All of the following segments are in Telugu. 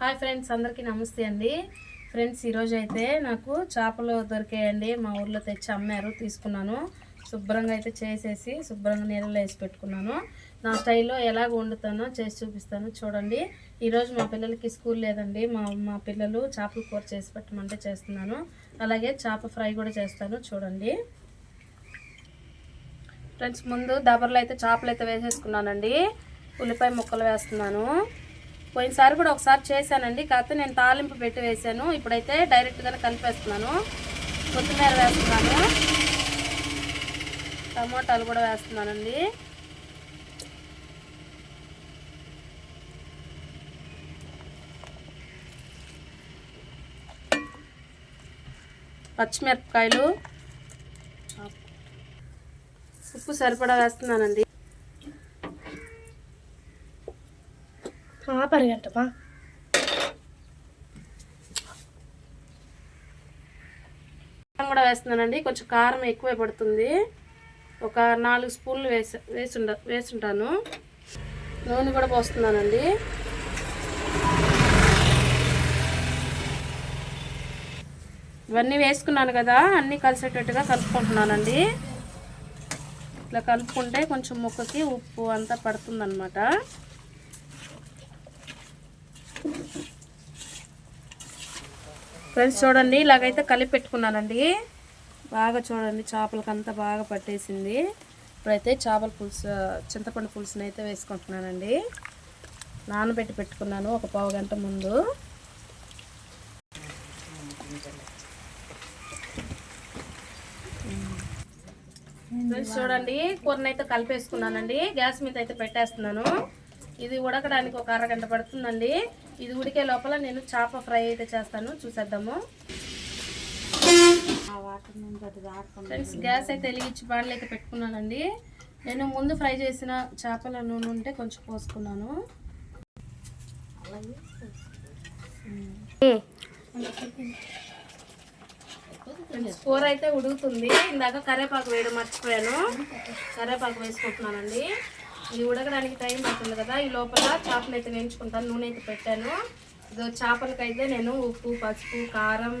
హాయ్ ఫ్రెండ్స్ అందరికీ నమస్తే అండి. ఫ్రెండ్స్ ఈరోజు అయితే నాకు చేపలు దొరికాయండి. మా ఊర్లో తెచ్చి అమ్మారు తీసుకున్నాను. శుభ్రంగా అయితే చేసేసి శుభ్రంగా నీళ్ళలో వేసి పెట్టుకున్నాను. నా స్టైల్లో ఎలాగ వండుతానో చేసి చూపిస్తాను. చూడండి. ఈరోజు మా పిల్లలకి స్కూల్ లేదండి. మా మా పిల్లలు చేపల కూర చేసి పెట్టమంటే చేస్తున్నాను. అలాగే చేప ఫ్రై కూడా చేస్తాను. చూడండి. ఫ్రెండ్స్ ముందు దబర్లో అయితే చేపలు అయితే వేసేసుకున్నానండి. ఉల్లిపాయ ముక్కలు వేస్తున్నాను. పోయినసారి కూడా ఒకసారి చేశానండి. కాకపోతే నేను తాలింపు పెట్టి వేసాను ఇప్పుడైతే డైరెక్ట్గానే కలిపేస్తున్నాను. కొత్తిమీర వేస్తున్నాను. టమోటాలు కూడా వేస్తున్నానండి. పచ్చిమిరపకాయలు. ఉప్పు సరిపడా వేస్తున్నానండి. పరిగెట్టమా కారం కూడా వేస్తున్నానండి. కొంచెం కారం ఎక్కువే పడుతుంది. ఒక నాలుగు స్పూన్లు వేసి వేసుండ వేసుంటాను. నూనె కూడా పోస్తున్నానండి. ఇవన్నీ వేసుకున్నాను కదా అన్నీ కలిసేటట్టుగా కలుపుకుంటున్నానండి. ఇట్లా కలుపుకుంటే కొంచెం ముక్కకి ఉప్పు అంతా పడుతుందన్నమాట. ఫ్రెండ్స్ చూడండి ఇలాగైతే కలిపి పెట్టుకున్నానండి. బాగా చూడండి చేపలకంతా బాగా పట్టేసింది. ఇప్పుడైతే చేపల పులుసు చింతపండు పులుసుని అయితే వేసుకుంటున్నానండి. నానబెట్టి పెట్టుకున్నాను ఒక పావు గంట ముందు. ఫ్రెండ్స్ చూడండి కూరనైతే కలిపేసుకున్నానండి. గ్యాస్ మీద అయితే పెట్టేస్తున్నాను. ఇది ఉడకడానికి ఒక అరగంట పడుతుందండి. ఇది ఉడికే లోపల నేను చేప ఫ్రై అయితే చేస్తాను. చూసేద్దాము. ఫ్రెండ్స్ గ్యాస్ అయితే వెలిగించి బాండ్లు అయితే పెట్టుకున్నానండి. నేను ముందు ఫ్రై చేసిన చేపల నూనె ఉంటే కొంచెం పోసుకున్నాను. కూర అయితే ఉడుకుతుంది. ఇందాక కరేపాకు వేయడం మర్చిపోయాను. కరేపాకు వేసుకుంటున్నానండి. ఇది ఉడకడానికి టైం పడుతుంది కదా ఈ లోపల చేపలు అయితే వేయించుకుంటాను నూనె అయితే పెట్టాను. ఇదో చేపలకైతే నేను ఉప్పు పసుపు కారం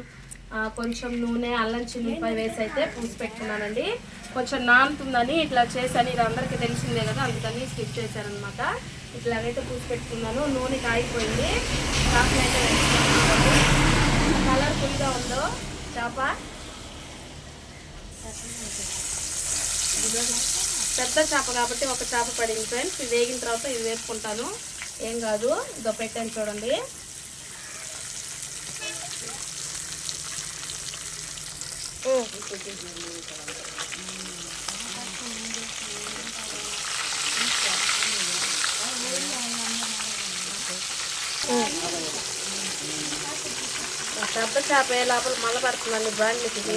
కొంచెం నూనె అల్లం చిల్లిపాయ వేసి అయితే పూసి పెట్టుకున్నానండి. కొంచెం నానుతుందని ఇట్లా చేశాను ఇది అందరికీ తెలిసిందే కదా అందుకని స్కిప్ చేశానమాట ఇట్లాగైతే పూసి పెట్టుకున్నాను నూనె కాగిపోయింది. చేపలు అయితే కలర్ఫుల్గా ఉందో చేప? పెద్ద చేప కాబట్టి ఒక చేప పడింది ఫ్రెండ్స్ ఇది వేగిన తర్వాత ఇది వేసుకుంటాను. ఏం కాదు ఇదో పెట్టాను చూడండి. పెద్ద చేప ఏ లోపల మళ్ళీ పడుతుందండి బాండ్లకి ఇది?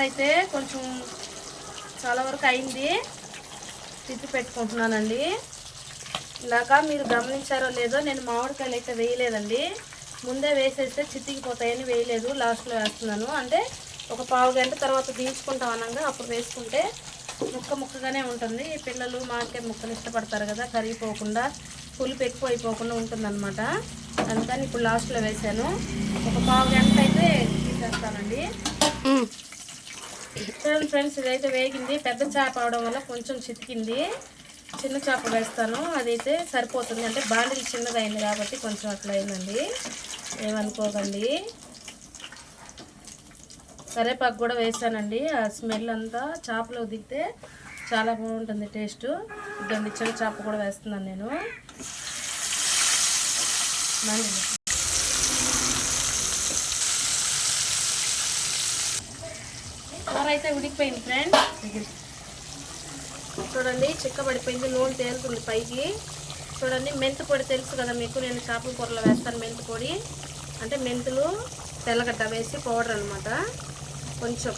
కూర అయితే కొంచెం చాలా వరకు అయింది. తిప్పి పెట్టుకుంటున్నానండి. ఇలాగా మీరు గమనించారో లేదో నేను మామిడికాయలు అయితే వేయలేదండి. ముందే వేసేస్తే చితికిపోతాయని వేయలేదు. లాస్ట్లో వేస్తున్నాను. అంటే ఒక పావు గంట తర్వాత దించుకుంటాం అనగా అప్పుడు వేసుకుంటే ముక్క ముక్కగానే ఉంటుంది. పిల్లలు మాకే ముక్కలు ఇష్టపడతారు కదా కరిగిపోకుండా పులుపు ఎక్కువ అయిపోకుండా ఉంటుందన్నమాట. అందుకని ఇప్పుడు లాస్ట్లో వేసాను ఒక పావు గంట అయితే తీసేస్తానండి. చూడండి ఫ్రెండ్స్ ఇదైతే వేగింది. పెద్ద చేప అవడం వల్ల కొంచెం చితికింది. చిన్న చేప వేస్తాను. అదైతే సరిపోతుంది. అంటే బాండిల్ చిన్నదైంది కాబట్టి కొంచెం అట్లా అయిందండి ఏమనుకోకండి. కరేపాకు కూడా వేసానండి. ఆ స్మెల్ అంతా చేపలో దిగితే చాలా బాగుంటుంది టేస్ట్. ఇదండి చిన్న చేప కూడా వేస్తున్నాను నేను. కూర అయితే ఉడికిపోయింది ఫ్రెండ్స్ చూడండి చిక్కబడిపోయింది నూనె తేలుతుంది పైకి. చూడండి మెంతి పొడి తెలుసు కదా మీకు నేను చేపల కూరలో వేస్తాను మెంతి పొడి. అంటే మెంతులు తెల్లగడ్డ వేసి పౌడర్ అనమాట కొంచెం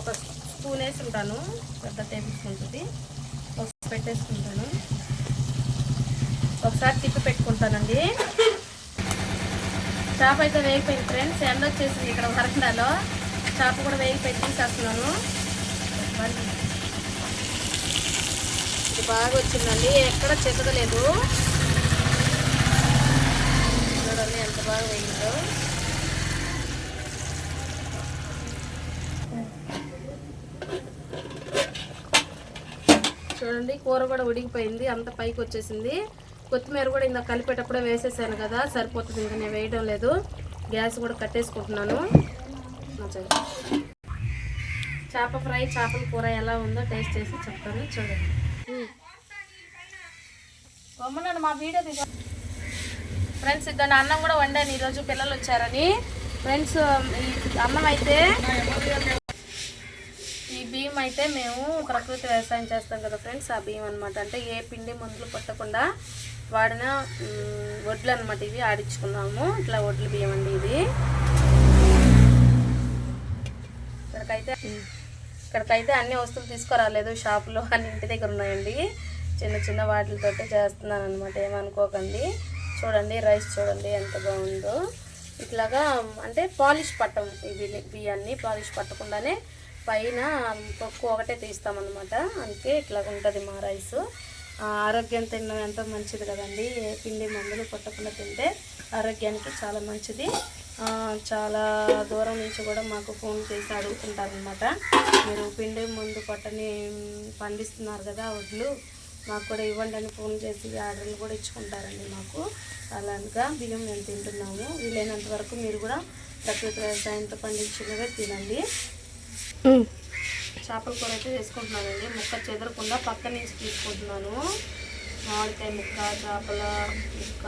ఒక స్పూన్ వేసి ఉంటాను పెద్ద టేబుల్ స్పూన్ ఉంటుంది ఒకసారి పెట్టేసుకుంటాను. ఒకసారి తిప్పి పెట్టుకుంటానండి. చేప అయితే వేగిపోయింది ఫ్రెండ్స్ ఎండ వచ్చేసింది ఇక్కడ వరండాలో. చేప కూడా వేగి పెట్టేసేస్తున్నాను ఇది బాగా వచ్చిందండి. ఎక్కడ చెక్కదలేదు చూడండి ఎంత బాగా వేగిందో. చూడండి కూర కూడా ఉడికిపోయింది. అంత పైకి వచ్చేసింది. కొత్తిమీర కూడా ఇందాక కలిపేటప్పుడే వేసేసాను కదా. సరిపోతుంది ఇంకా నేను వేయడం లేదు. గ్యాస్ కూడా కట్టేసుకుంటున్నాను. చేప ఫ్రై చేపల కూర ఎలా ఉందో టేస్ట్ చేసి చెప్తాను చూడండి. బొమ్మన్నాను మా వీడియో తీసా ఫ్రెండ్స్ ఇక్కడ అన్నం కూడా వండాను ఈరోజు పిల్లలు వచ్చారని. ఫ్రెండ్స్ అన్నం అయితే ఈ బియ్యం అయితే మేము ప్రకృతి వ్యవసాయం చేస్తాం కదా ఫ్రెండ్స్ ఆ బియ్యం అనమాట అంటే ఏ పిండి మందులు పట్టకుండా వాడిన వడ్లు అనమాట ఇవి ఆడించుకున్నాము. ఇట్లా వడ్లు బియ్యం అండి ఇది. ఇక్కడికైతే ఇక్కడికైతే అన్ని వస్తువులు తీసుకురాలేదు. షాపులో అన్ని ఇంటి దగ్గర ఉన్నాయండి. చిన్న చిన్న వాటితోటే చేస్తున్నాను అనమాట ఏమనుకోకండి. చూడండి రైస్ చూడండి ఎంత బాగుందో. ఇట్లాగా అంటే పాలిష్ పట్టం ఇవి బియ్యాన్ని పాలిష్ పట్టకుండానే పైన పప్పు ఒకటే తీస్తామన్నమాట. అందుకే ఇట్లా ఉంటుంది మా రైస్. ఆరోగ్యం తినడం ఎంతో మంచిది కదండి. ఏ పిండి మందులు కొట్టకుండా తింటే ఆరోగ్యానికి చాలా మంచిది. చాలా దూరం నుంచి కూడా మాకు ఫోన్ చేసి అడుగుతుంటారనమాట మీరు పిండి మందు కొట్టని మ్, పండిస్తున్నారు కదా వడ్లు మాకు కూడా ఇవ్వండి అని ఫోన్ చేసి ఆర్డర్లు కూడా ఇచ్చుకుంటారండి మాకు. అలాగా బియ్యం మేము తింటున్నాము. వీలైనంత వరకు మీరు కూడా ప్రకృతి వ్యవసాయంతో పండించినవే తినండి. చేపల కూర అయితే వేసుకుంటున్నానండి ముక్క చెదరకుండా పక్క నుంచి తీసుకుంటున్నాను. మామిడికాయ ముక్క చేపల ముక్క.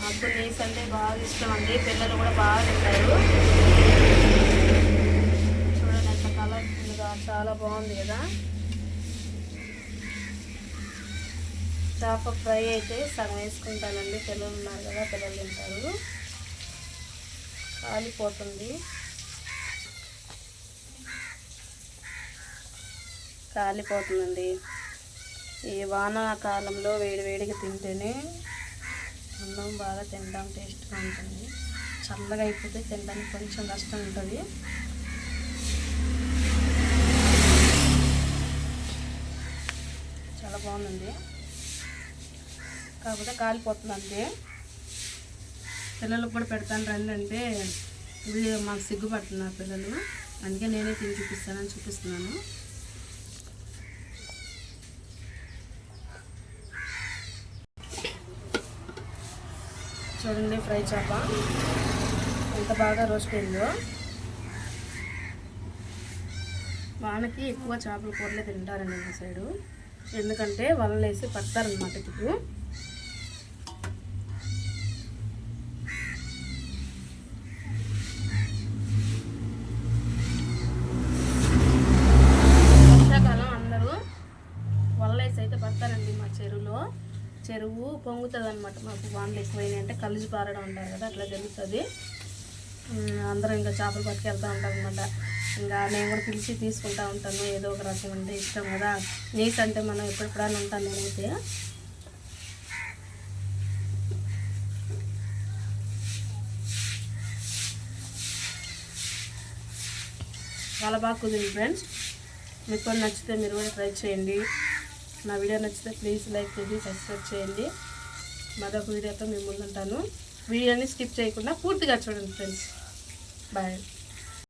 నాకు నీస్ అంటే బాగా ఇష్టం అండి. పిల్లలు కూడా బాగా తింటారు. చూడండి ఎంత కలర్ఫుల్గా చాలా బాగుంది కదా. చేప ఫ్రై అయితే సగం వేసుకుంటానండి. పిల్లలు ఉన్నారు కదా పిల్లలు తింటారు. కాలిపోతుంది. కాలిపోతుందండి. ఈ వానాకాలంలో వేడి వేడిగా తింటేనే అన్నం బాగా తినడం టేస్ట్గా ఉంటుంది. చల్లగా అయిపోతే తినడానికి కొంచెం కష్టం ఉంటుంది. చాలా బాగుందండి. కాకపోతే కాలిపోతుంది అంతే. పిల్లలకు కూడా పెడతాను రండి అంటే ఇది మాకు సిగ్గుపడుతున్నారు పిల్లలు. అందుకే నేనే తిని చూపిస్తానని చూపిస్తున్నాను. చూడండి ఫ్రై చేప. ఎంత బాగా రోస్ట్ అయిందో వానకి ఎక్కువ చేపల కూరలే తింటారండి మా సైడు. ఎందుకంటే వలలు వేసి పడతారనమాట ఇప్పుడు. ఎరువు పొంగుతుంది అనమాట మాకు వానలు ఎక్కువైనాయి అంటే కలిసి పారడం అంటారు కదా అట్లా జరుగుతుంది అందరం ఇంకా చేపలు పట్టుకెళ్తూ ఉంటారు అనమాట ఇంకా నేను కూడా పిలిచి తీసుకుంటా ఉంటాను ఏదో ఒక రకం అంటే ఇష్టం కదా. నీట్ అంటే మనం ఎప్పుడెప్పుడైనా ఉంటాను నేనైతే. చాలా బాగా కుదిరింది ఫ్రెండ్స్ మీకు నచ్చితే మీరు కూడా ట్రై చేయండి. నా వీడియో నచ్చితే ప్లీజ్ లైక్ చేసి సబ్స్క్రైబ్ చేయండి. మరొక వీడియోతో మేము ముందుంటాను. వీడియోని స్కిప్ చేయకుండా పూర్తిగా చూడండి ఫ్రెండ్స్. బాయ్.